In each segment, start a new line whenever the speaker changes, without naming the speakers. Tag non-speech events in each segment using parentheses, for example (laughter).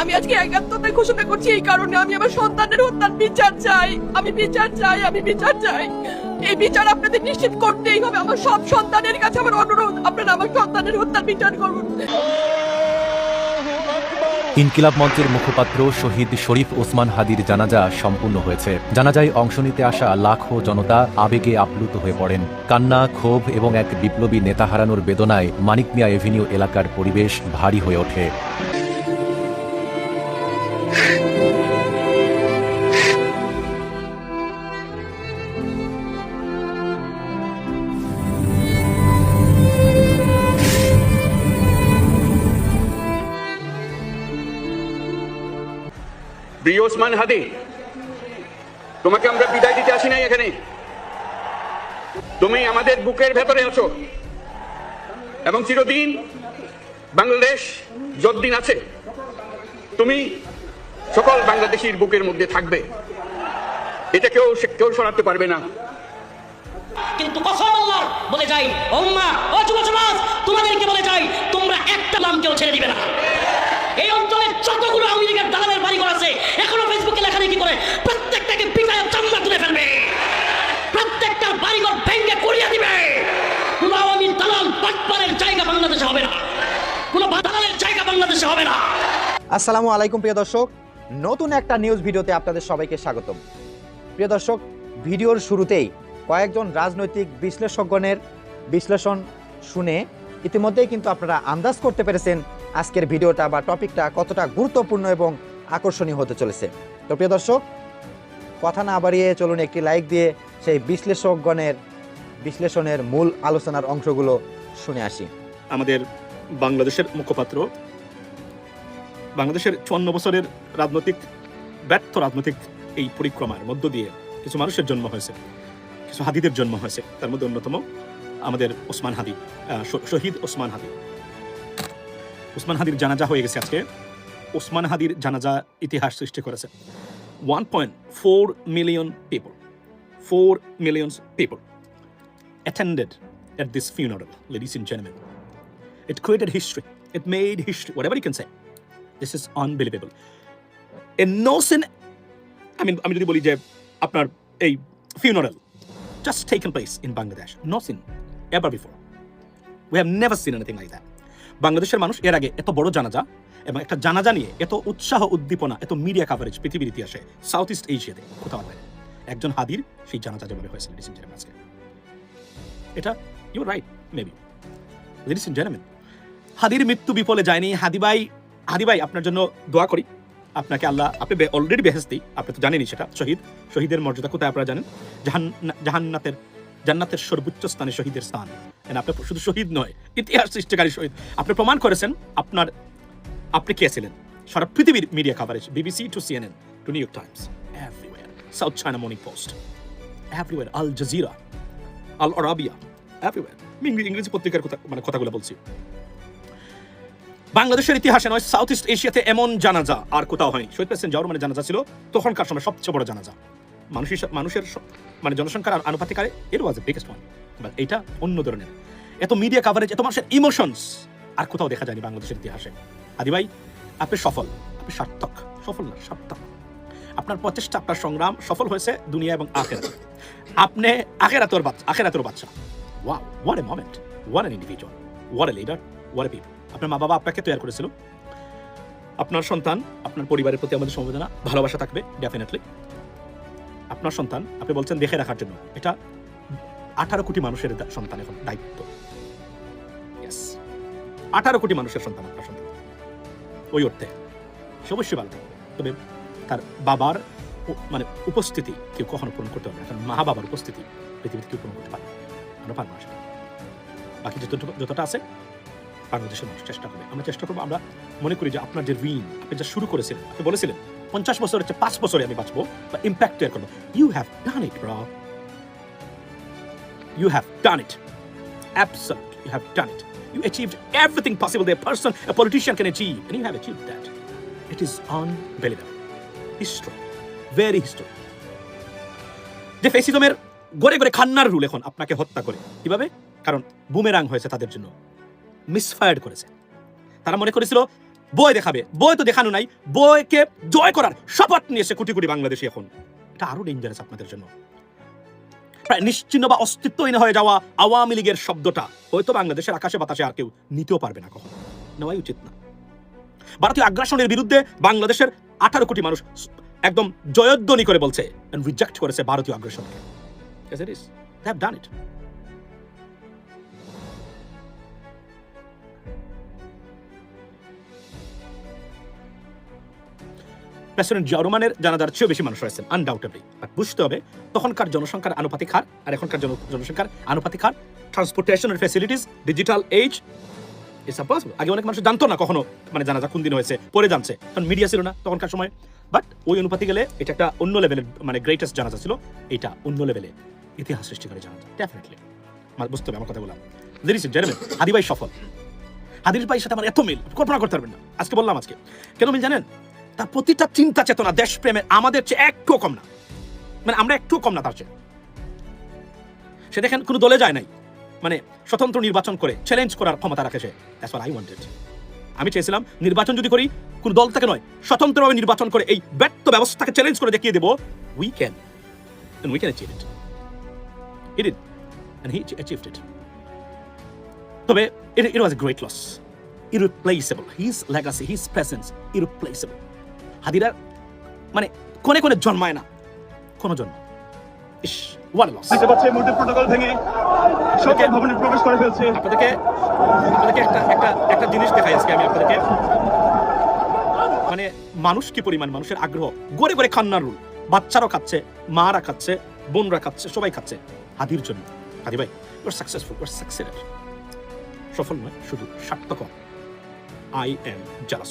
আমি আজকে একাত্মতায় ঘোষণা করছি এই কারণে আমি আমার সন্তানের হত্যার বিচার চাই। আমি বিচার চাই, আমি বিচার চাই। এই বিচার আপনাদের নিশ্চিত করতেই হবে। আমার সব সন্তানের কাছে আমার অনুরোধ, আপনারা আমার সন্তানের হত্যার বিচার করুন।
ইনকিলাব মঞ্চের মুখপাত্র শহীদ শরীফ ওসমান হাদির জানাজা সম্পূর্ণ হয়েছে। জানাজায় অংশ নিতে আসা লাখো জনতা আবেগে আপ্লুত হয়ে পড়েন। কান্না, ক্ষোভ এবং এক বিপ্লবী নেতা হারানোর বেদনায় মানিক মিয়া এভিনিউ এলাকার পরিবেশ ভারী হয়ে ওঠে।
প্রিয় হাদি, তোমাকে আমরা বিদায় দিতে আসি নাই এখানে। তুমি আমাদের বুকের ভেতরে আছো এবং চিরদিন বাংলাদেশ যতদিন আছে, তুমি সকল বাংলাদেশির বুকের মধ্যে থাকবে। এটা কেউ কেউ সরাতে পারবে না।
কিন্তু কসম আল্লাহর বলে যাই ও উম্মা ও যুব সমাজ তোমাদেরকে বলে যাই, তোমরা একটা নাম কেউ ছেড়ে দিবে না। এই অঞ্চলে যতগুলো আওয়ামী লীগের দালালের বাড়িঘর আছে, এখনও ফেসবুকে লেখালেখি করে প্রত্যেকটাকে পিটায় চামড়া তুলে ফেলবে। প্রত্যেকটার বাড়িঘর ভেঙে কুড়িয়ে দিবে। কোনো আওয়ামী দালাল পাটপারের জায়গা বাংলাদেশে হবে না। কোনো দালালের জায়গা বাংলাদেশে হবে না।
আসসালামু আলাইকুম, প্রিয় দর্শক। নতুন একটা নিউজ ভিডিওতে আপনাদের সবাইকে স্বাগতম। প্রিয় দর্শক, ভিডিওর শুরুতেই কয়েকজন রাজনৈতিক বিশ্লেষকগণের বিশ্লেষণ শুনে ইতিমধ্যেই কিন্তু আপনারা আন্দাজ করতে পেরেছেন আজকের ভিডিওটা বা টপিকটা কতটা গুরুত্বপূর্ণ এবং আকর্ষণীয় হতে চলেছে। তো প্রিয় দর্শক, কথা না বাড়িয়ে চলুন একটি লাইক দিয়ে সেই বিশ্লেষকগণের, বিশ্লেষণের মূল আলোচনার অংশগুলো শুনে আসি।
আমাদের বাংলাদেশের মুখপাত্র, বাংলাদেশের চুয়ান্ন বছরের রাজনৈতিক, ব্যর্থ রাজনৈতিক এই পরিক্রমার মধ্য দিয়ে কিছু মানুষের জন্ম হয়েছে, কিছু হাদিদের জন্ম হয়েছে। তার মধ্যে অন্যতম আমাদের ওসমান হাদি শহীদ ওসমান হাদি। ওসমান হাদির জানাজা হয়ে গেছে আজকে ওসমান হাদির জানাজা ইতিহাস সৃষ্টি করেছে one point four million people four million people attended at this funeral, ladies and gentlemen. It created history. It made history, whatever you can say. This is unbelievable. A no sin, I mean, আমি যদি বলি যে আপনার এই funeral just taken place in Bangladesh. No sin, ever before. We have never seen anything like that. বাংলাদেশের মানুষ এর আগে এত বড় জানাজা এবং একটা জানাজা নিয়ে এত উৎসাহ, উদ্দীপনা, এত মিডিয়া কাভারেজ পৃথিবীর ইতিহাসে সাউথ ইস্ট এশিয়াতে কোথাও হয় একজন হাদির সেই জানাজা যেভাবে হয়েছে ladies and আজকে। এটা ইউ রাইট মেবি হাদির মৃত্যু বিফলে যায়নি। হাদিবাই হাদিবাই আপনার জন্য দোয়া করি। আপনাকে আল্লাহ, আপনি অলরেডি বেহেস্তি, আপনি তো জানেনই সেটা, শহীদ। শহীদের মর্যাদা কোথায় আপনারা জানেন? জাহান জাহান্নাতের, জান্নাতের সর্বোচ্চ স্থানে শহীদের স্থান। আপনি শুধু শহীদ নয়, ইতিহাস সৃষ্টিকারী শহীদ। আপনি প্রমাণ করেছেন আপনার আপনি কে ছিলেন? সারা পৃথিবীর media coverage BBC to CNN to New York Times everywhere South China Morning Post everywhere Al Jazeera Al Arabiya everywhere আমি ইংরে- ইংরেজি পত্রিকার কথা মানে কথাগুলো বলছি। বাংলাদেশের ইতিহাসে নয় সাউথ ইস্ট এশিয়াতে এমন জানাজা আর কোথাও হয়নি। শহীদ প্রেসিডেন্ট জাওয়ার মানে জানাজা ছিল তখনকার সময় সবচেয়ে বড় জানাজা। মানুষের স- মানে জনসংখ্যার আ- আনুপাতিক হারে it was a biggest one but এটা অন্য ধরনের। এত মিডিয়া কাভারেজ এত মানুষের ইমোশনস আর কোথাও দেখা যায়নি বাংলাদেশের ইতিহাসে। আদি ভাই, আপনি সফল, আপনি সার্থক। সফল না, সার্থক। আপনার প্রচেষ্টা, আপনার সংগ্রাম সফল হয়েছে দুনিয়া এবং আখেরাতে। আপনি আখের আখেরাতর বাচ্চা আখের আখেরাতর বাচ্চা। ওয়া what a moment what an individual what a leader what a people আপনার মা বাবা আপনাকে তৈরি করেছিল। আপনার সন্তান, আপনার পরিবারের প্রতি আমাদের সমবেদনা, ভালোবাসা থাকবে ডেফিনেটলি আপনার সন্তান, আপনি বলছেন, দেখে রাখার জন্য। এটা আঠারো কোটি মানুষের সন্তান এখন দায়িত্ব। আঠারো কোটি মানুষের সন্তান আপনার সন্তান। ওই অর্থে। সে অবশ্যই ভালো। তবে তার বাবার মানে উপস্থিতি কেউ কখনো পূরণ করতে পারবে না। কারণ মা বাবার উপস্থিতি পৃথিবীতে কেউ পূরণ করতে পারে আমরা পারব না সেটা। বাকি যতটুকু যতটা আছে বাংলাদেশের মানুষ চেষ্টা করবে। আমরা চেষ্টা করব আমরা মনে করি যে আপনার যে ঋণ আপনি যা শুরু করেছিলেন আপনি বলেছিলেন পঞ্চাশ বছর হচ্ছে পাঁচ বছরে আমি বাঁচবো বা ইম্প্যাক্ট তৈরি করব। You have done it bra you have done it absolute you have done it you achieved everything possible the person a politician can achieve and you have achieve that it is unbelievable history very history যে ফেসিজমের গড়ে গড়ে খান্নার rule এখন আপনাকে হত্যা করে। কীভাবে? কারণ বুমেরাং হয়েছে তাদের জন্য। মিসফায়ার্ড করেছে। তারা মনে করেছিল বই দেখাবে। বই তো দেখানো নাই। বইকে জয় করার শপথ নিয়েছে কোটি কোটি বাংলাদেশি এখন। এটা আরও ডেঞ্জারাস আপনাদের জন্য। প্রায় নিশ্চিন্ন বা অস্তিত্বহীন হয়ে যাওয়া আওয়ামী লীগের শব্দটা, হয়তো বাংলাদেশের আকাশে বাতাসে আর কেউ নিতেও পারবে না কখন। নেওয়াই উচিত না। ভারতীয় আগ্রাসনের বিরুদ্ধে বাংলাদেশের আঠারো কোটি মানুষ একদম জয়ধ্বনি করে বলছে রিজেক্ট করেছে ভারতীয় আগ্রাসনকে। It. প্রেসিডেন্ট জিয়া রহমানের জানাজার চেয়েও বেশি মানুষ রয়েছেন আনডাউটেবলি বাট বুঝতে হবে, তখনকার জনসংখ্যার আনুপাতিক হার আর এখনকার জনসংখ্যার আনুপাতিক হার ট্রান্সপোর্টেশনের facilities digital age it's possible আগে অনেক মানুষ জানতো না কখনো মানে জানাজা কোন দিন হয়েছে, পরে জানছে। কারণ মিডিয়া ছিল না তখনকার সময়। বাট ওই অনুপাতে গেলে এটা একটা অন্য লেভেলের মানে গ্রেটেস্ট জানাজা ছিল, এটা অন্য লেভেলে ইতিহাস সৃষ্টি করে জানাজা ডেফিনেটলি বুঝতে হবে, আমার কথা বললাম। লিরিস জেনেবেন হাদি ভাই সফল। হাদির ভাইয়ের সাথে আমার এত মিল, কল্পনা করতে পারবেন না। আজকে বললাম আজকে। কেন মিল জানেন? তার প্রতিটা চিন্তা চেতনা দেশপ্রেমের আমাদের চেয়ে একটু কম না মানে আমরা একটু কম না তার চেয়ে সে দেখেন কোনো দলে যায় নাই মানে স্বতন্ত্র নির্বাচন করে চ্যালেঞ্জ করার ক্ষমতা রাখে সে দ্যাটস আই ওয়ান্টেড আমি চেয়েছিলাম নির্বাচন যদি করি কোনো দল থেকে নয় স্বতন্ত্রভাবে নির্বাচন করে এই ব্যর্থ ব্যবস্থাকে চ্যালেঞ্জ করে দেখিয়ে দেবো we can we can achieve it it. তবে it, it was a great loss. Irreplaceable. His legacy, his presence. হাদিরা মানে কোনে কোনে জন্মায় না কোনো জন্ম ইস what a loss.
দেখতে পাচ্ছি এই মুহূর্তে প্রোটোকল ভেঙে সকল ভবনে প্রবেশ করে ফেলছে।
আপনাদেরকে আপনাদেরকে একটা একটা একটা জিনিস দেখাই আজকে আমি আপনাদেরকে। মানে মানুষ কি পরিমাণ? মানুষের আগ্রহ। গড়ে গড়ে খান্নার রুল। বাচ্চারাও খাচ্ছে মারা খাচ্ছে বোনরা খাচ্ছে সবাই খাচ্ছে। হাদির জন্য। হাদি ভাই সাকসেসফুল ওর সাকসেসের সফল নয় শুধু সার্থক I am jealous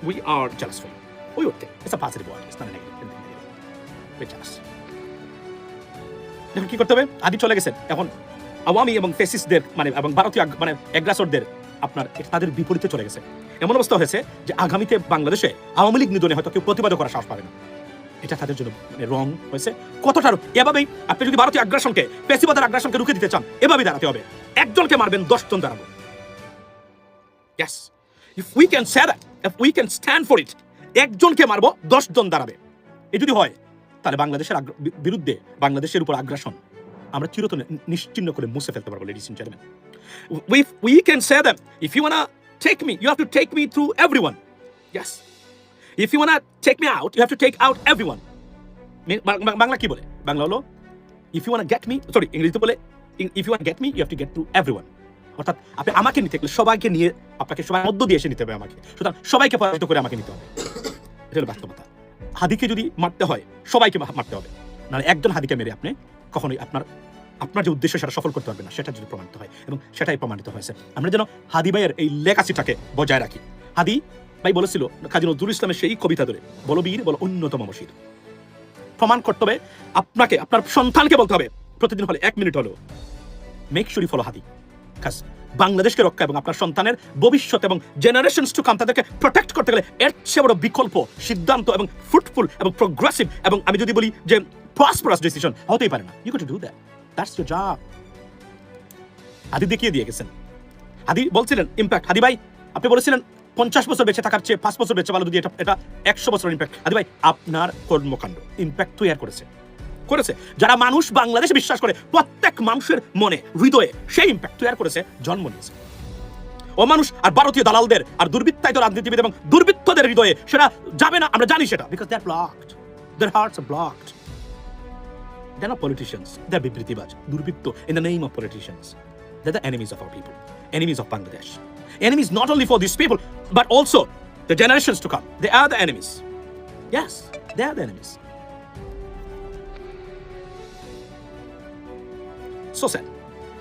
for we are jealous for we okay it's a positive word it's not negative we jealous এখন কি করতে হবে? আদি চলে গেছেন এখন আওয়ামী এবং ফেসিসদের মানে এবং ভারতীয় মানে এগ্রাসরদের আপনার তাদের বিপরীতে চলে গেছে। এমন অবস্থা হয়েছে যে আগামীতে বাংলাদেশে আওয়ামী লীগ নিধনে হয়তো কেউ প্রতিবাদ করার সাহস পাবে না। এটা তাদের জন্য মানে রং হয়েছে। কতটা এভাবেই আপনি যদি ভারতীয় আগ্রাসনকে পেশিবাদের আগ্রাসনকে রুখে দিতে চান এভাবেই দাঁড়াতে হবে। একজনকে মারবেন দশজন দাঁড়াবো. If we can say that, we can stand for it, একজনকে মারবো দশজন দাঁড়াবে। এ যদি হয় তাহলে বাংলাদেশের বিরুদ্ধে বাংলাদেশের উপর আগ্রাসন আমরা চিরতরে নিশ্চিন্ন করে মুছে ফেলতে পারব ladies and gentleman we we can say them if you wanna take me you have to take me through everyone. Yes. If you wanna take me out you have to take out everyone. মে- বাং- বাং- বাংলা কি বলে? বাংলা হলো if you want get me sorry ইংরেজিতে বলে if you want get me you have to get to everyone অর্থাৎ আপনি আমাকে নিতে গেলে সবাইকে নিয়ে আপনাকে সবাই মধ্য দিয়ে এসে নিতে হবে আমাকে। সুতরাং সবাইকে পরাজিত করে আমাকে নিতে হবে। এটা হলো বাস্তবতা। হাদিকে যদি মারতে হয়, সবাইকে মারতে হবে। নাহলে একজন হাদিকে মেরে আপনি কখনোই আপনার আপনার যে উদ্দেশ্য সেটা সফল করতে পারবে না। সেটা যদি প্রমাণিত হয় এবং সেটাই প্রমাণিত হয়েছে। আমরা যেন হাদি ভাইয়ের এই লেগাসিটাকে বজায় রাখি। হাদি ভাই বলেছিল কাজী নজরুল ইসলামের সেই কবিতা ধরে, বলো বীর, বলো অন্যতম মসির প্রমাণ করতে হবে, আপনাকে, আপনার সন্তানকে বলতে হবে, প্রতিদিন হলে এক মিনিট হলেও মেক শুরি ফলো হাদি। কাজ বাংলাদেশকে রক্ষা এবং আপনার সন্তানের ভবিষ্যৎ এবং জেনারেশনস টু কাম তাদেরকে প্রোটেক্ট করতে গেলে এর চেয়ে বড় বিকল্প, সিদ্ধান্ত এবং ফ্রুটফুল এবং প্রোগ্রেসিভ এবং আমি যদি বলি যে প্রসপারাস ডিসিশন হতেই পারে না। You to do that that's your job Hadi দেখিয়ে দিয়ে গেছেন। হাদি বলছিলেন ইম্প্যাক্ট আদি ভাই, আপনি বলেছিলেন পঞ্চাশ বছর বেঁচে থাকার চেয়ে পাঁচ বছর বেঁচে ভালো যদি এটা এটা একশো বছর ইম্প্যাক্ট আদি ভাই, আপনার কর্মকাণ্ড ইম্প্যাক্ট তৈরি করেছে। করেছে যারা মানুষ বাংলাদেশে বিশ্বাস করে প্রত্যেক মানুষের মনে হৃদয়ে সেই ইম্প্যাক্ট তৈরি করেছে জন্ম নিয়েছে ও আর ভারতীয় দালালদের আর দুর্বৃত্তায়িত রাজনীতিবিদ এবং দুর্বৃত্তদের হৃদয়ে সেটা যাবে না আমরা জানি সেটা because that blocked their hearts are blocked they're not politicians they're বিবৃতিবাজ দুর্বৃত্ত in the name of politicians they're the enemies of our people enemies of Bangladesh enemies not only for these people but also the generations to come they are the enemies yes they are the enemies So sad.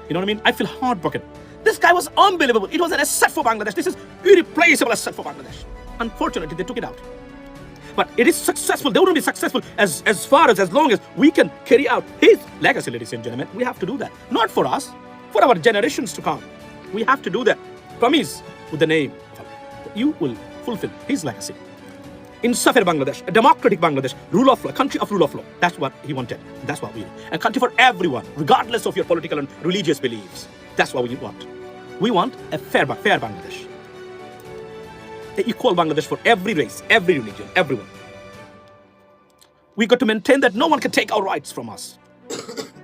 You know what I mean? I feel heartbroken. This guy was unbelievable. It was an asset for Bangladesh. This is irreplaceable asset for Bangladesh. Unfortunately, they took it out. But it is successful. They wouldn't be successful as, as far as as long as we can carry out his legacy, ladies and gentlemen. We have to do that. Not for us, for our generations to come. We have to do that. Promise with the name. You will fulfill his legacy. Insafir Bangladesh, a democratic Bangladesh, rule of law, country of rule of law. That's what he wanted. That's what we want. A country for everyone, regardless of your political and religious beliefs. That's what we want. We want a fair, fair Bangladesh. An equal Bangladesh for every race, every religion, everyone. We got to maintain that no one can take our rights from us. (coughs)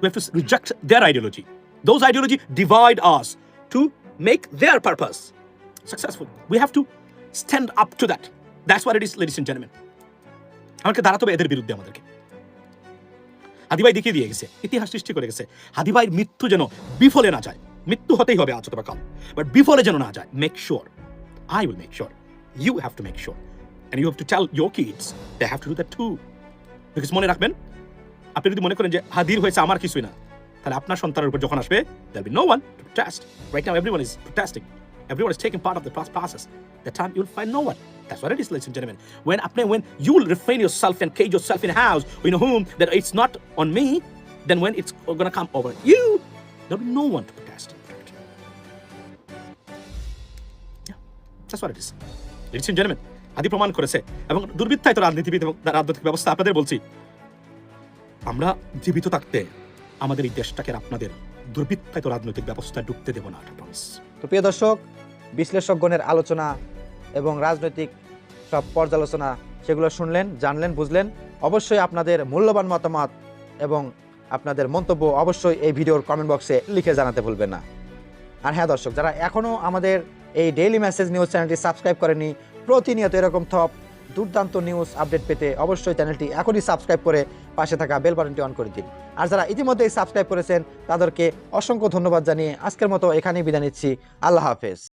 we have to reject their ideology. Those ideology divide us to make their purpose successful. We have to stand up to that. That's what it is, ladies and gentlemen. আমাকে দাঁড়াতে হবে এদের বিরুদ্ধে আমাদেরকে হাদিবাই দেখিয়ে দিয়ে গেছে ইতিহাস সৃষ্টি করে গেছে হাদিবাইয়ের মৃত্যু যেন বিফলে না যায় মৃত্যু হতেই হবে আজ অথবা কাল বাট বিফলে যেন না যায় make sure I will make sure you have to make sure and you have to tell your kids they have to do that too because মনে রাখবেন আপনি যদি মনে করেন যে হাদির হয়েছে আমার কিছুই না তাহলে আপনার সন্তানের উপর যখন আসবে there'll be no one to protest. Right now, everyone is protesting. Everyone is taking part of the process. That time you'll find no one. That's what it is, ladies and gentlemen. When when will refrain yourself and cage yourself in house in a home that it's not on me, then when it's gonna come over you, there'll be no one to protest. Yeah, that's what it is. Ladies and gentlemen, আদি প্রমাণ করেছে এবং দুর্বৃত্তায়িত রাজনীতিবিদ এবং রাজনৈতিক ব্যবস্থা আপনাদের বলছি আমরা জীবিত থাকতে আমাদের এই দেশটাকে আপনাদের দুর্বৃত্তায়িত রাজনৈতিক ব্যবস্থায় ঢুকতে দেব না এটা প্রমিস
তো প্রিয় দর্শক, বিশ্লেষকগণের আলোচনা এবং রাজনৈতিক সব পর্যালোচনা সেগুলো শুনলেন, জানলেন, বুঝলেন। অবশ্যই আপনাদের মূল্যবান মতামত এবং আপনাদের মন্তব্য অবশ্যই এই ভিডিওর কমেন্ট বক্সে লিখে জানাতে ভুলবেন না। আর হ্যাঁ দর্শক, যারা এখনও আমাদের এই ডেইলি মেসেজ নিউজ চ্যানেলটি সাবস্ক্রাইব করেনি প্রতিনিয়ত এরকম থপ দুর্দান্ত নিউজ আপডেট পেতে অবশ্যই চ্যানেলটি এখনই সাবস্ক্রাইব করে পাশে থাকা বেল বাটনটি অন করে দিন। আর যারা ইতিমধ্যেই সাবস্ক্রাইব করেছেন, তাদেরকে অসংখ্য ধন্যবাদ জানিয়ে আজকের মতো এখানেই বিদায় নিচ্ছি। আল্লাহ হাফেজ।